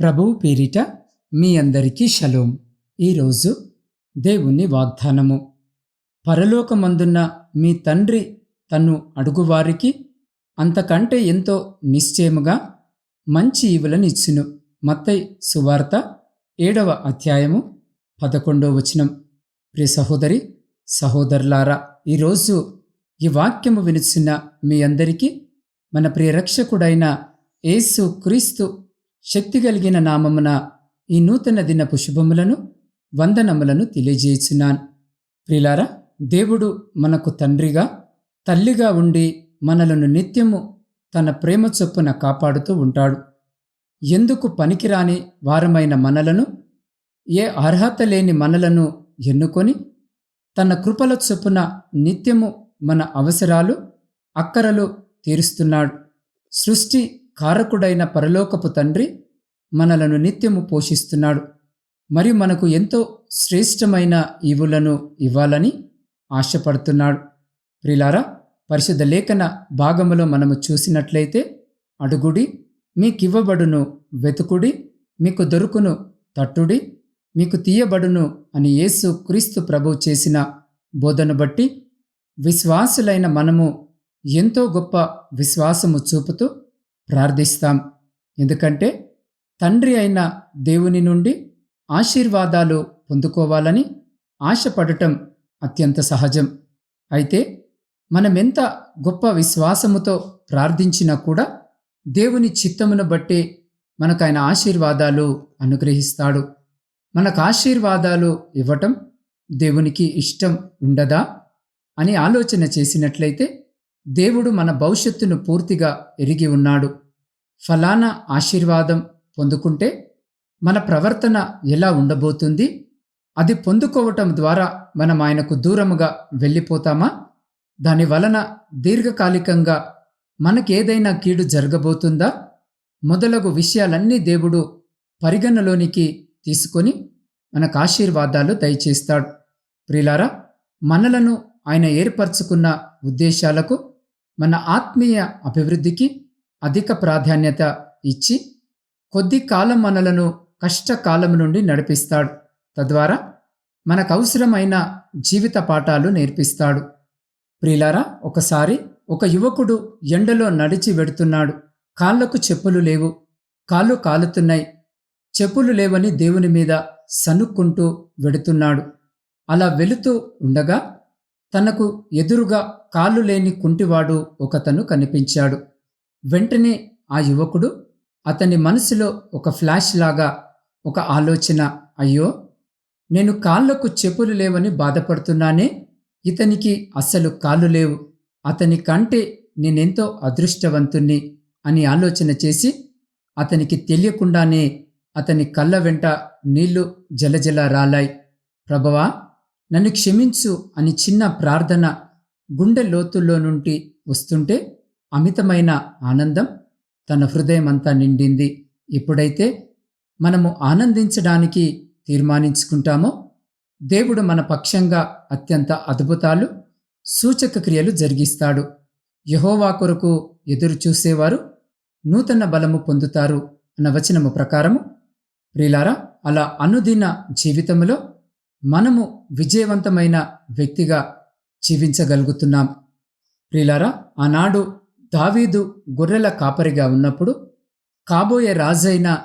ప్రభువు పేరిట మీ అందరికీ షలోం. ఈరోజు దేవుని వాగ్దానము. పరలోకమందున్న మీ తండ్రి తను అడుగువారికి అంతకంటే ఎంతో నిశ్చయముగా మంచి ఈవులను ఇచ్చును మత్తై సువార్త ఏడవ అధ్యాయము పదకొండవ వచనం. ప్రియ సహోదరి సహోదరులారా ఈరోజు ఈ వాక్యము వినిచిన మీ అందరికీ మన ప్రియ రక్షకుడైన యేసు క్రీస్తు శక్తి కలిగిన నామమున ఈ నూతన దినపు శుభములను వందనములను తెలియజేయుచున్నాను. ప్రిలారా దేవుడు మనకు తండ్రిగా తల్లిగా ఉండి మనలను నిత్యము తన ప్రేమ చొప్పున కాపాడుతూ ఉంటాడు. ఎందుకు పనికిరాని వారమైన మనలను ఏ అర్హత లేని మనలను ఎన్నుకొని తన కృపల చొప్పున నిత్యము మన అవసరాలు అక్కరలు తీరుస్తున్నాడు. సృష్టి కారకుడైన పరలోకపు తండ్రి మనలను నిత్యము పోషిస్తున్నాడు. మరియు మనకు ఎంతో శ్రేష్టమైన ఈవులను ఇవ్వాలని ఆశపడుతున్నాడు. ప్రిలారా పరిశుద్ధ లేఖన భాగములో మనము చూసినట్లయితే అడుగుడి మీకివ్వబడును వెతుకుడి మీకు దొరుకును తట్టుడి మీకు తీయబడును అని యేసు క్రీస్తు ప్రభు చేసిన బోధను బట్టి విశ్వాసులైన మనము ఎంతో గొప్ప విశ్వాసము చూపుతూ ప్రార్థిస్తాం. ఎందుకంటే తండ్రి అయిన దేవుని నుండి ఆశీర్వాదాలు పొందుకోవాలని ఆశపడటం అత్యంత సహజం. అయితే మనమెంత గొప్ప విశ్వాసముతో ప్రార్థించినా కూడా దేవుని చిత్తమును బట్టి మనకు ఆయన ఆశీర్వాదాలు అనుగ్రహిస్తాడు. మనకు ఆశీర్వాదాలు ఇవ్వటం దేవునికి ఇష్టం ఉండదా అని ఆలోచన చేసినట్లయితే దేవుడు మన భవిష్యత్తును పూర్తిగా ఎరిగి ఉన్నాడు. ఫలానా ఆశీర్వాదం పొందుకుంటే మన ప్రవర్తన ఎలా ఉండబోతుంది? అది పొందుకోవటం ద్వారా మనం ఆయనకు దూరముగా వెళ్ళిపోతామా? దాని వలన దీర్ఘకాలికంగా మనకేదైనా కీడు జరగబోతుందా? మొదలగు విషయాలన్నీ దేవుడు పరిగణలోనికి తీసుకొని మనకు ఆశీర్వాదాలు దయచేస్తాడు. ప్రిలారా మనలను ఆయన ఏర్పరచుకున్న ఉద్దేశాలకు మన ఆత్మీయ అభివృద్ధికి అధిక ప్రాధాన్యత ఇచ్చి కొద్ది కాలం మనలను కష్టకాలం నుండి నడిపిస్తాడు. తద్వారా మనకు అవసరమైన జీవిత పాఠాలు నేర్పిస్తాడు. ప్రిలారా ఒకసారి ఒక యువకుడు ఎండలో నడిచి వెడుతున్నాడు. కాళ్ళకు చెప్పులు లేవు. కాళ్ళు కాలుతున్నాయి. చెప్పులు లేవని దేవుని మీద సనుక్కుంటూ వెడుతున్నాడు. అలా వెళుతూ ఉండగా తనకు ఎదురుగా కాళ్ళు లేని కుంటివాడు ఒకతను కనిపించాడు. వెంటనే ఆ యువకుడు అతని మనసులో ఒక ఫ్లాష్ లాగా ఒక ఆలోచన అయ్యో నేను కాళ్ళకు చెప్పులు లేవని బాధపడుతున్నానే? ఇతనికి అస్సలు కాళ్ళు లేవు. అతని కంటే నేనెంతో అదృష్టవంతుణ్ణి అని ఆలోచన చేసి అతనికి తెలియకుండానే అతని కళ్ళ వెంట నీళ్ళు జలజల రాలాయి. ప్రభవా నన్ను క్షమించు అని చిన్న ప్రార్థన గుండె లోతుల్లో నుండి వస్తుంటే అమితమైన ఆనందం తన హృదయమంతా నిండింది. ఇప్పుడైతే మనము ఆనందించడానికి తీర్మానించుకుంటామో దేవుడు మన పక్షంగా అత్యంత అద్భుతాలు సూచక క్రియలు జరిగిస్తాడు. యహోవా కొరకు ఎదురు చూసేవారు నూతన బలము పొందుతారు అన్న వచనము ప్రకారము ప్రిలారా అలా అనుదిన జీవితంలో మనము విజయవంతమైన వ్యక్తిగా జీవించగలుగుతున్నాం. ప్రిలారా ఆనాడు దావీదు గొర్రెల కాపరిగా ఉన్నప్పుడు కాబోయే రాజైన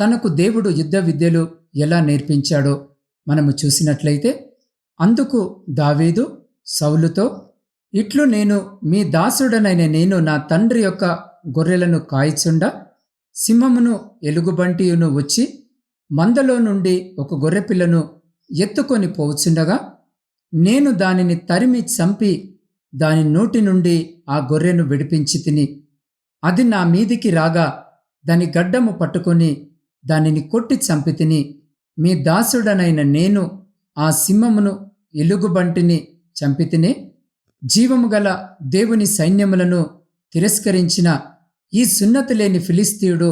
తనకు దేవుడు యుద్ధ విద్యలు ఎలా నేర్పించాడో మనము చూసినట్లయితే అందుకు దావీదు సౌలుతో ఇట్లు నేను మీ దాసుడనైన నేను నా తండ్రి యొక్క గొర్రెలను కాయిచుండ సింహమును ఎలుగుబంటియును వచ్చి మందలో నుండి ఒక గొర్రెపిల్లను ఎత్తుకొని పోవచ్చుండగా నేను దానిని తరిమి చంపి దాని నోటి నుండి ఆ గొర్రెను విడిపించి తిని అది నా మీదికి రాగా దాని గడ్డము పట్టుకొని దానిని కొట్టి చంపి తిని మీ దాసుడనైన నేను ఆ సింహమును ఎలుగుబంటిని చంపితినే జీవము గల దేవుని సైన్యములను తిరస్కరించిన ఈ సున్నతి లేని ఫిలిస్తీయుడు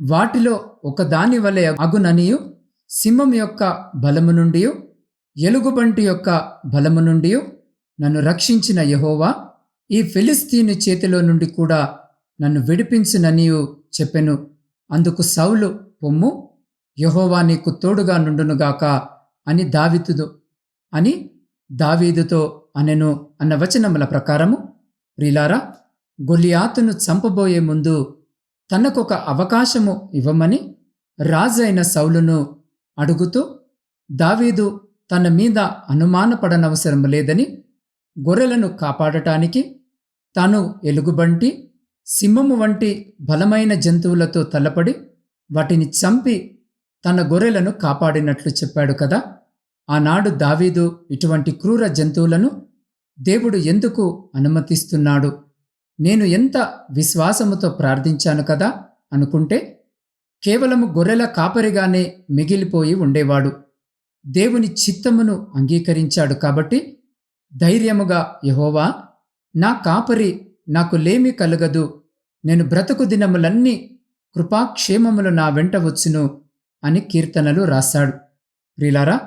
వాటిలో ఒకదాని వలె అగుననియు సింహం యొక్క బలము నుండి ఎలుగుబంటి యొక్క బలము నుండి నన్ను రక్షించిన యహోవా ఈ ఫిలిస్తీని చేతిలో నుండి కూడా నన్ను విడిపించుననియు చెప్పెను. అందుకు సౌలు పొమ్ము యహోవా నీకు తోడుగా నుండునుగాక అని దావితుదు అని దావీదుతో అనెను అన్న వచనముల ప్రకారము ప్రిలారా గొలియాతును చంపబోయే ముందు తనకొక అవకాశము ఇవ్వమని రాజైన సౌలును అడుగుతూ దావీదు తన మీద అనుమానపడనవసరం లేదని గొర్రెలను కాపాడటానికి తాను ఎలుగుబంటి సింహము వంటి బలమైన జంతువులతో తలపడి వాటిని చంపి తన గొర్రెలను కాపాడినట్లు చెప్పాడు కదా! ఆనాడు దావీదు ఇటువంటి క్రూర జంతువులను దేవుడు ఎందుకు అనుమతిస్తున్నాడు? నేను ఎంత విశ్వాసముతో ప్రార్థించాను కదా! అనుకుంటే కేవలము గొర్రెల కాపరిగానే మిగిలిపోయి ఉండేవాడు. దేవుని చిత్తమును అంగీకరించాడు కాబట్టి ధైర్యముగా యహోవా నా కాపరి నాకు లేమి కలగదు. నేను బ్రతుకు దినములన్నీ కృపాక్షేమములు నా వెంట వచ్చును అని కీర్తనలు రాశాడు. ప్రిలారా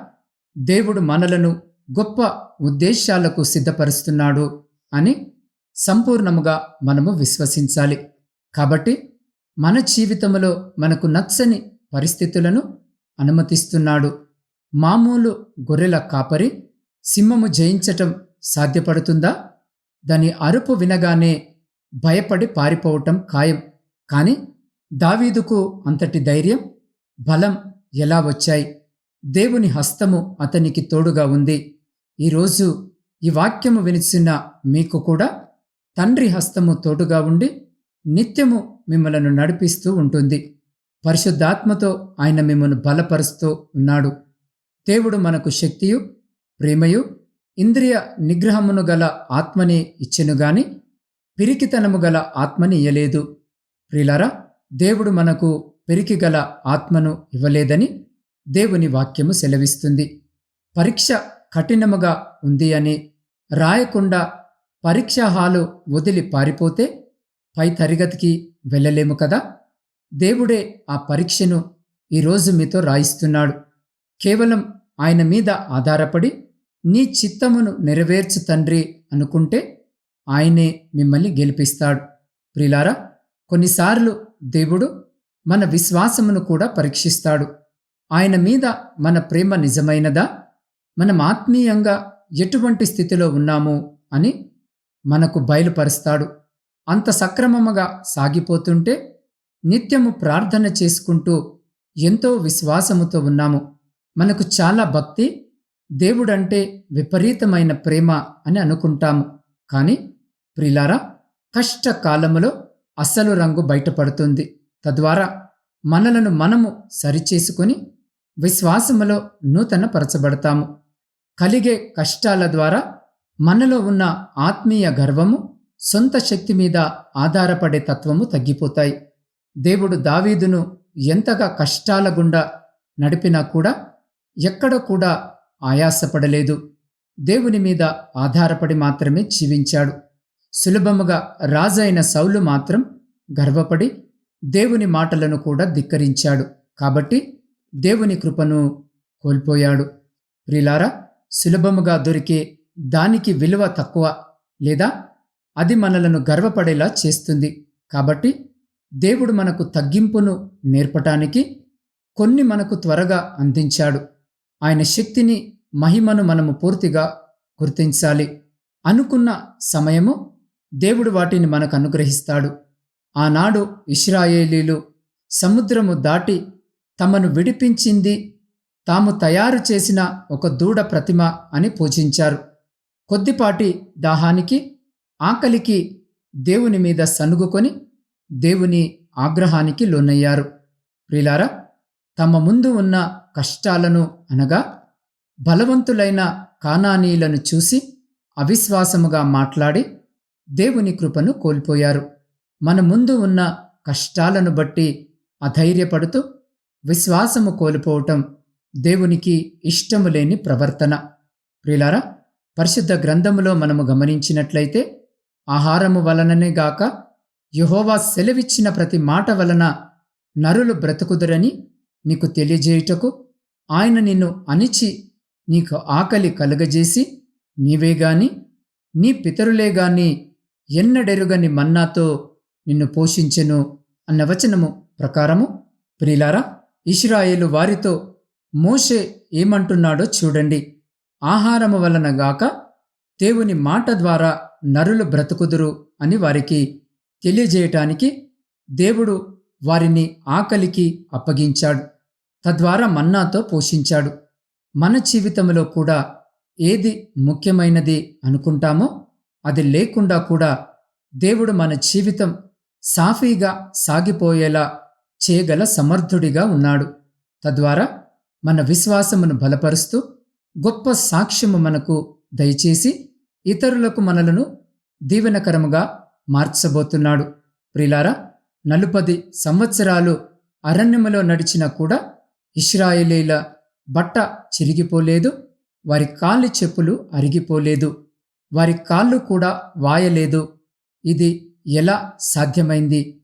దేవుడు మనలను గొప్ప ఉద్దేశాలకు సిద్ధపరుస్తున్నాడు అని సంపూర్ణముగా మనము విశ్వసించాలి. కాబట్టి మన జీవితంలో మనకు నచ్చని పరిస్థితులను అనుమతిస్తున్నాడు. మామూలు గొర్రెల కాపరి సింహము జయించటం సాధ్యపడుతుందా? దాని అరుపు వినగానే భయపడి పారిపోవటం ఖాయం. కాని దావీదుకు అంతటి ధైర్యం బలం ఎలా వచ్చాయి? దేవుని హస్తము అతనికి తోడుగా ఉంది. ఈరోజు ఈ వాక్యము వినిచిన మీకు కూడా తండ్రి హస్తము తోడుగా ఉండి నిత్యము మిమ్మలను నడిపిస్తూ ఉంటుంది. పరిశుద్ధాత్మతో ఆయన మిమ్మల్ని బలపరుస్తూ ఉన్నాడు. దేవుడు మనకు శక్తియు ప్రేమయు ఇంద్రియ నిగ్రహమును గల ఆత్మని ఇచ్చెను గాని పిరికితనము గల ఆత్మని ఇయ్యలేదు. ప్రిలారా దేవుడు మనకు పెరికి గల ఆత్మను ఇవ్వలేదని దేవుని వాక్యము సెలవిస్తుంది. పరీక్ష కఠినముగా ఉంది అని రాయకుండా పరీక్ష హాలు వదిలి పారిపోతే పై తరగతికి వెళ్ళలేము కదా? దేవుడే ఆ పరీక్షను ఈరోజు మీతో రాయిస్తున్నాడు. కేవలం ఆయన మీద ఆధారపడి నీ చిత్తమును నెరవేర్చు తండ్రి అనుకుంటే ఆయనే మిమ్మల్ని గెలిపిస్తాడు. ప్రిలారా కొన్నిసార్లు దేవుడు మన విశ్వాసమును కూడా పరీక్షిస్తాడు. ఆయన మీద మన ప్రేమ నిజమైనదా? మనం ఆత్మీయంగా ఎటువంటి స్థితిలో ఉన్నాము అని మనకు బయలుపరుస్తాడు. అంత సక్రమముగా సాగిపోతుంటే నిత్యము ప్రార్థన చేసుకుంటూ ఎంతో విశ్వాసముతో ఉన్నాము. మనకు చాలా భక్తి దేవుడంటే విపరీతమైన ప్రేమ అని అనుకుంటాము. కానీ ప్రిలారా కష్టకాలములో అస్సలు రంగు బయటపడుతుంది. తద్వారా మనలను మనము సరిచేసుకొని విశ్వాసములో నూతన పరచబడతాము కలిగే కష్టాల ద్వారా మనలో ఉన్న ఆత్మీయ గర్వము సొంత శక్తి మీద ఆధారపడే తత్వము తగ్గిపోతాయి. దేవుడు దావీదును ఎంతగా కష్టాల గుండా నడిపినా కూడా ఎక్కడ కూడా ఆయాసపడలేదు. దేవుని మీద ఆధారపడి మాత్రమే జీవించాడు. సులభముగా రాజైన సౌలు మాత్రం గర్వపడి దేవుని మాటలను కూడా ధిక్కరించాడు. కాబట్టి దేవుని కృపను కోల్పోయాడు. ప్రిలారా సులభముగా దొరికే దానికి విలువ తక్కువ లేదా అది మనలను గర్వపడేలా చేస్తుంది. కాబట్టి దేవుడు మనకు తగ్గింపును నేర్పటానికి కొన్ని మనకు త్వరగా అందించాడు. ఆయన శక్తిని మహిమను మనము పూర్తిగా గుర్తించాలి. అనుకున్న సమయము దేవుడు వాటిని మనకు అనుగ్రహిస్తాడు. ఆనాడు ఇస్రాయేలీలు సముద్రము దాటి తమను విడిపించింది తాము తయారు చేసిన ఒక దూడ ప్రతిమ అని పూజించారు. కొద్దిపాటి దాహానికి ఆకలికి దేవుని మీద సనుగుకొని దేవుని ఆగ్రహానికి లోనయ్యారు. ప్రిలారా తమ ముందు ఉన్న కష్టాలను అనగా బలవంతులైన కానానీలను చూసి అవిశ్వాసముగా మాట్లాడి దేవుని కృపను కోల్పోయారు. మన ముందు ఉన్న కష్టాలను బట్టి అధైర్యపడుతూ విశ్వాసము కోల్పోవటం దేవునికి ఇష్టము లేని ప్రవర్తన. ప్రిలారా పరిశుద్ధ గ్రంథములో మనము గమనించినట్లయితే ఆహారము వలననే గాక యహోవా సెలవిచ్చిన ప్రతి మాట వలన నరులు బ్రతుకుదురని నీకు తెలియజేయుటకు ఆయన నిన్ను అణిచి నీకు ఆకలి కలుగజేసి నీవే గాని నీ పితరులే గాని ఎన్నడెరుగని మన్నాతో నిన్ను పోషించెను అన్న వచనము ప్రకారము. ప్రిలారా ఇష్రాయేలు వారితో మోషే ఏమంటున్నాడో చూడండి. ఆహారము వలన గాక దేవుని మాట ద్వారా నరులు బ్రతుకుదురు అని వారికి తెలియజేయటానికి దేవుడు వారిని ఆకలికి అప్పగించాడు. తద్వారా మన్నాతో పోషించాడు. మన జీవితంలో కూడా ఏది ముఖ్యమైనది అనుకుంటామో అది లేకుండా కూడా దేవుడు మన జీవితం సాఫీగా సాగిపోయేలా చేయగల సమర్థుడిగా ఉన్నాడు. తద్వారా మన విశ్వాసమును బలపరుస్తూ గొప్ప సాక్ష్యము మనకు దయచేసి ఇతరులకు మనలను దీవెనకరముగా మార్చబోతున్నాడు. ప్రిలారా నలుపది సంవత్సరాలు అరణ్యములో నడిచినా కూడా ఇస్రాయేలీల బట్ట చిరిగిపోలేదు వారి కాళ్ళు చెప్పులు అరిగిపోలేదు వారి కాళ్ళు కూడా వాయలేదు. ఇది ఎలా సాధ్యమైంది?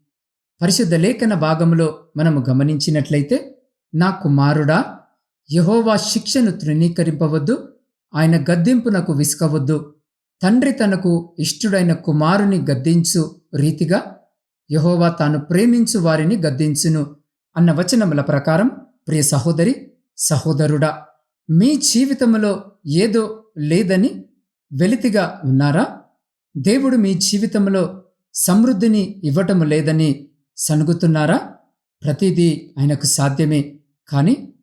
పరిశుద్ధ లేఖన భాగంలో మనము గమనించినట్లయితే నా కుమారుడా యహోవా శిక్షను తృణీకరింపవద్దు ఆయన గద్దింపునకు విసుకవద్దు తండ్రి తనకు ఇష్టుడైన కుమారుని గద్దించు రీతిగా యహోవా తాను ప్రేమించు వారిని గద్దించును అన్న వచనముల ప్రకారం ప్రియ సహోదరి సహోదరుడా మీ జీవితంలో ఏదో లేదని వెలితిగా ఉన్నారా? దేవుడు మీ జీవితంలో సమృద్ధిని ఇవ్వటం లేదని సనుగుతున్నారా? ప్రతిదీ ఆయనకు సాధ్యమే కానీ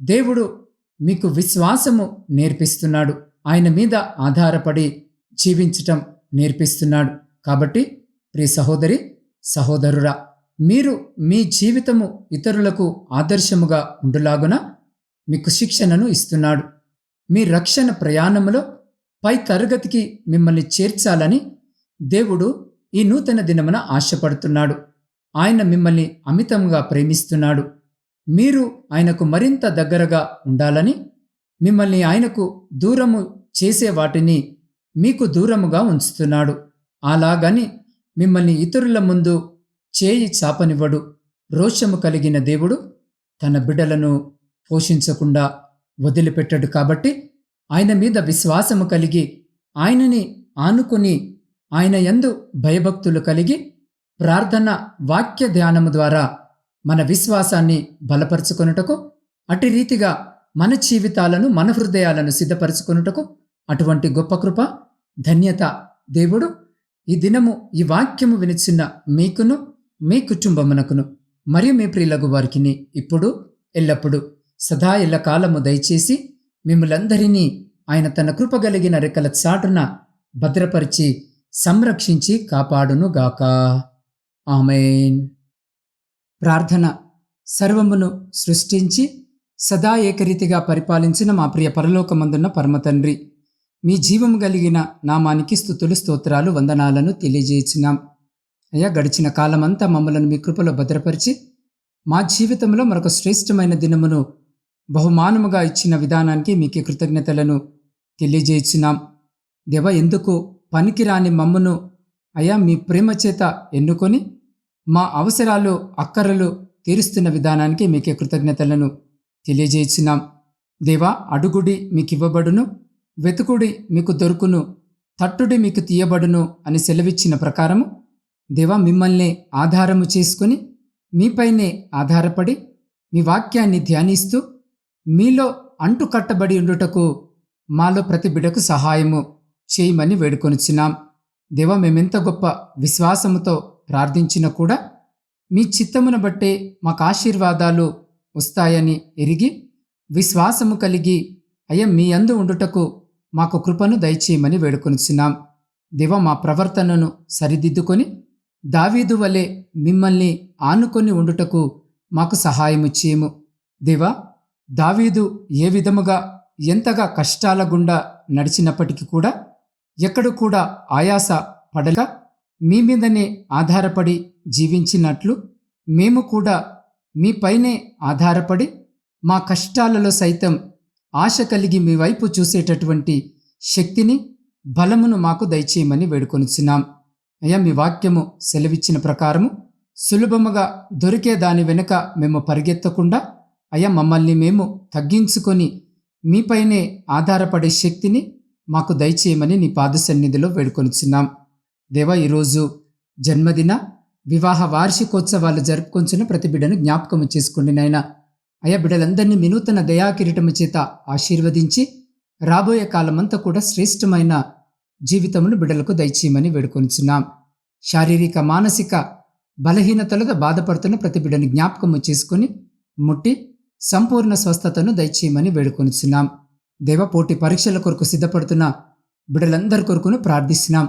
దేవుడు మీకు విశ్వాసము నేర్పిస్తున్నాడు. ఆయన మీద ఆధారపడి జీవించటం నేర్పిస్తున్నాడు. కాబట్టి ప్రియ సహోదరి సహోదరురా మీరు మీ జీవితము ఇతరులకు ఆదర్శముగా ఉండులాగున మీకు శిక్షణను ఇస్తున్నాడు. మీ రక్షణ ప్రయాణములో పై తరగతికి మిమ్మల్ని చేర్చాలని దేవుడు ఈ నూతన దినమున ఆశపడుతున్నాడు. ఆయన మిమ్మల్ని అమితంగా ప్రేమిస్తున్నాడు. మీరు ఆయనకు మరింత దగ్గరగా ఉండాలని మిమ్మల్ని ఆయనకు దూరము చేసే వాటిని మీకు దూరముగా ఉంచుతున్నాడు. అలాగని మిమ్మల్ని ఇతరుల ముందు చేయి చాపనివ్వడు. రోషము కలిగిన దేవుడు తన బిడ్డలను పోషించకుండా వదిలిపెట్టడు కాబట్టి ఆయన మీద విశ్వాసము కలిగి ఆయనని ఆనుకుని ఆయన యందు భయభక్తులు కలిగి ప్రార్థన వాక్య ధ్యానము ద్వారా మన విశ్వాసాన్ని బలపరుచుకొనుటకు అటు రీతిగా మన జీవితాలను మన హృదయాలను సిద్ధపరచుకొనుటకు అటువంటి గొప్ప కృప ధన్యత. దేవుడు ఈ దినము ఈ వాక్యము వినిచిన్న మీకును మీ కుటుంబమునకును మరియు మీ ప్రియులకు వారికిని ఇప్పుడు ఎల్లప్పుడు సదా ఎల్ల కాలము దయచేసి మిమ్మలందరినీ ఆయన తన కృపగలిగిన రెక్కల చాటున భద్రపరిచి సంరక్షించి కాపాడునుగాక. ఆమెన్. ప్రార్థన సర్వమును సృష్టించి సదా ఏకరీతిగా పరిపాలించిన మా ప్రియ పరలోకమందున్న పరమతండ్రి మీ జీవము కలిగిన నామానికి స్థుతులు స్తోత్రాలు వందనాలను తెలియజేసినాం అయ్యా గడిచిన కాలమంతా మమ్మలను మీ కృపలో భద్రపరిచి మా జీవితంలో మరొక శ్రేష్టమైన దినమును బహుమానముగా ఇచ్చిన విధానానికి మీకు కృతజ్ఞతలను తెలియజేసినాం దేవ ఎందుకు పనికిరాని మమ్మను అయ్యా మీ ప్రేమ చేత ఎన్నుకొని మా అవసరాలు అక్కరలు తీరుస్తున్న విధానానికి మీకే కృతజ్ఞతలను తెలియజేసినాం దేవా అడుగుడి మీకు ఇవ్వబడును వెతుకుడి మీకు దొరుకును తట్టుడి మీకు తీయబడును అని సెలవిచ్చిన ప్రకారము దేవా మిమ్మల్ని ఆధారము చేసుకుని మీపైనే ఆధారపడి మీ వాక్యాన్ని ధ్యానిస్తూ మీలో అంటు కట్టబడి ఉండుటకు మాలో ప్రతి బిడకు సహాయము చేయమని వేడుకొనిచున్నాం. దేవా మేమెంత గొప్ప విశ్వాసముతో ప్రార్థించినా కూడా మీ చిత్తమును బట్టే మాకు ఆశీర్వాదాలు వస్తాయని ఎరిగి విశ్వాసము కలిగి అయ్యా మీ అందు ఉండుటకు మాకు కృపను దయచేయమని వేడుకొనిచున్నాం. దేవ మా ప్రవర్తనను సరిదిద్దుకొని దావీదు వలె మిమ్మల్ని ఆనుకొని ఉండుటకు మాకు సహాయము చేయము. దేవా దావీదు ఏ విధముగా ఎంతగా కష్టాల గుండా నడిచినప్పటికీ కూడా ఎక్కడ కూడా ఆయాస పడక మీ మీదనే ఆధారపడి జీవించినట్లు మేము కూడా మీపైనే ఆధారపడి మా కష్టాలలో సైతం ఆశ కలిగి మీ వైపు చూసేటటువంటి శక్తిని బలమును మాకు దయచేయమని వేడుకొనిచున్నాం. అయ్యా మీ వాక్యము సెలవిచ్చిన ప్రకారము సులభముగా దొరికే దాని వెనుక మేము పరిగెత్తకుండా అయ్యా మమ్మల్ని మేము తగ్గించుకొని మీపైనే ఆధారపడే శక్తిని మాకు దయచేయమని నీ పాద సన్నిధిలో వేడుకొనిచున్నాం. దేవా ఈరోజు జన్మదిన వివాహ వార్షికోత్సవాలు జరుపుకొంచున్న ప్రతి బిడ్డను జ్ఞాపకం చేసుకోండి నాయన. అయా బిడ్డలందరినీ వినూతన దయాకిరీటము చేత ఆశీర్వదించి రాబోయే కాలమంతా కూడా శ్రేష్టమైన జీవితమును బిడ్డలకు దయచేయమని వేడుకొనిచున్నాం. శారీరక మానసిక బలహీనతలతో బాధపడుతున్న ప్రతి బిడ్డను జ్ఞాపకము చేసుకుని ముట్టి సంపూర్ణ స్వస్థతను దయచేయమని వేడుకొనిచున్నాం. దేవ పోటీ పరీక్షల కొరకు సిద్ధపడుతున్న బిడ్డలందరి కొరకును ప్రార్థిస్తున్నాం.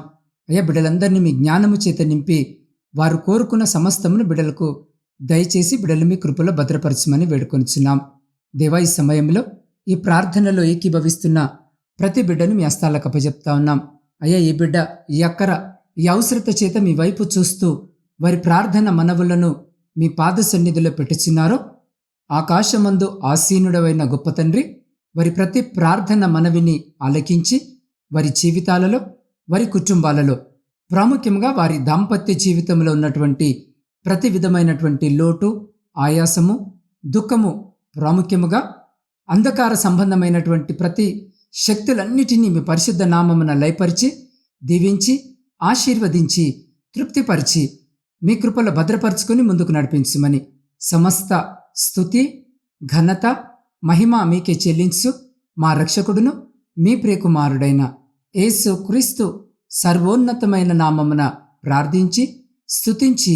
అయ్యా బిడ్డలందరినీ మీ జ్ఞానము చేత నింపి వారు కోరుకున్న సమస్తమును బిడ్డలకు దయచేసి బిడ్డలు మీ కృపలో భద్రపరచమని వేడుకొనిచున్నాం. దేవా ఈ సమయంలో ఈ ప్రార్థనలో ఏకీభవిస్తున్న ప్రతి బిడ్డను మీ హస్తాలకు అప్పజెప్తా ఉన్నాం. అయ్యా ఈ బిడ్డ ఈ అక్కర ఈ అవసరత చేత మీ వైపు చూస్తూ వారి ప్రార్థన మనవులను మీ పాద సన్నిధిలో పెట్టుచున్నారో ఆకాశమందు ఆసీనుడవైన గొప్ప తండ్రి వారి ప్రతి ప్రార్థన మనవిని ఆలకించి వారి జీవితాలలో వారి కుటుంబాలలో ప్రాముఖ్యంగా వారి దాంపత్య జీవితంలో ఉన్నటువంటి ప్రతి విధమైనటువంటి లోటు ఆయాసము దుఃఖము ప్రాముఖ్యముగా అంధకార సంబంధమైనటువంటి ప్రతి శక్తులన్నిటినీ మీ పరిశుద్ధ నామమున లయపరిచి దీవించి ఆశీర్వదించి తృప్తిపరిచి మీ కృపలో భద్రపరుచుకొని ముందుకు నడిపించమని సమస్త స్థుతి ఘనత మహిమ మీకే చెల్లించు. మా రక్షకుడును మీ ప్రియకుమారుడైన యేసు క్రీస్తు సర్వోన్నతమైన నామమున ప్రార్థించి స్థుతించి